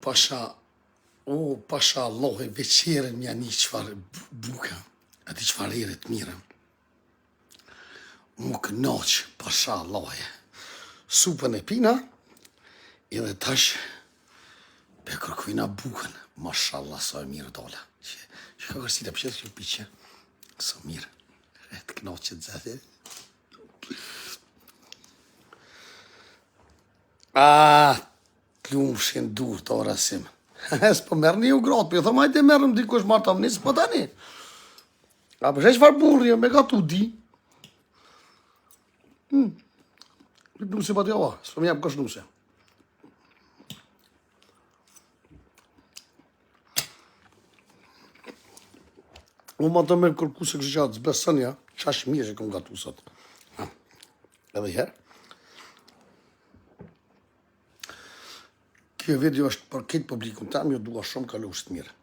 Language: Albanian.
Pasha, o, pasha Allah e veqerën mja një qëfar buka, ati qëfar ere të mire. Mu kënaqë, pasha Allah e. Supën e pina, edhe tash, pe kërkujna bukën. Mashallah, sa e mirë dola. Që, që ka kërsi të pëshetë kjo piqe. Sa mirë. E të kënaqë të zate. A, t'lumshin dur të orasim. S'po merë një u gratë, për jo thëmë, hajde merëm dikush marë të amnisë, po tani. A për shesh farë burri, me ka tu di. Hmm. Nuse pa t'java, s'po më jam kësh nuse. Unë ma të me kërku se kështë gjatë, zbesën ja, qash mirë që këm gatu sot. Edhe herë. Kjo video është për këtë publikun tam, jo dua shumë kalu mirë.